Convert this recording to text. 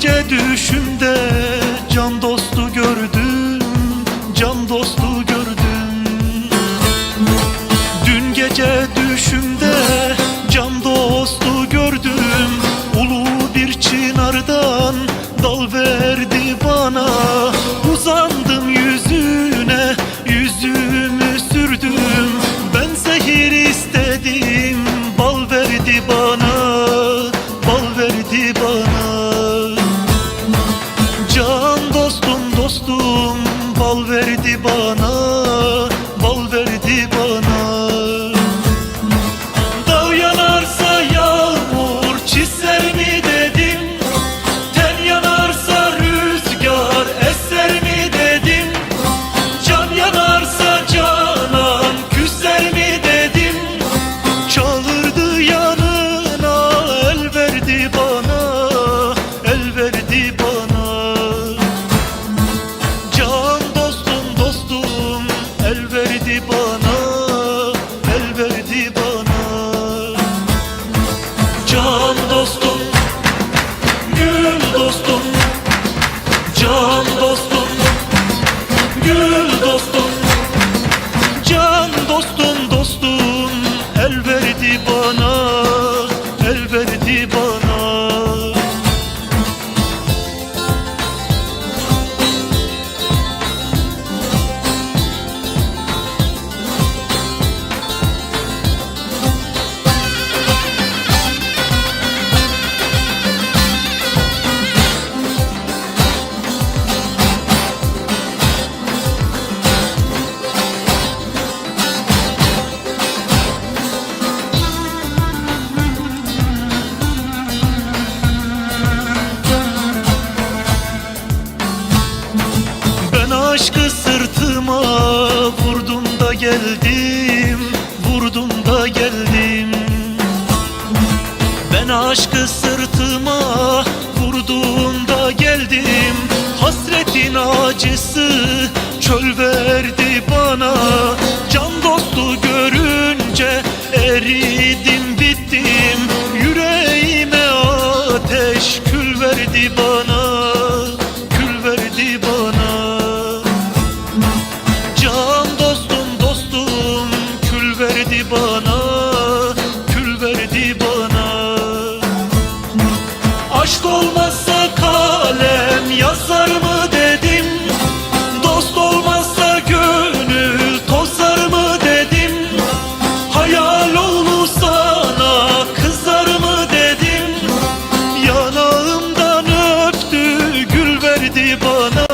gece düşümde can dostu gördüm Can dostu gördüm. Dün gece düşümde can dostu gördüm Ulu bir çınardan dal verdi bana. Uzandım yüzüne yüzümü sürdüm. Ben zehir istedim bal verdi bana Bal verdi bana dostum bal verdi bana Bal verdi bana El verdi bana El verdi bana Kafama vurdum da geldim Vurdum da geldim. Ben aşkı sırtıma Vurduğumda geldim. Hasretin acısı Çöl verdi bana. Can dostu görünce Eridim bittim. Yüreğime ateş Kül verdi bana. ti po bëna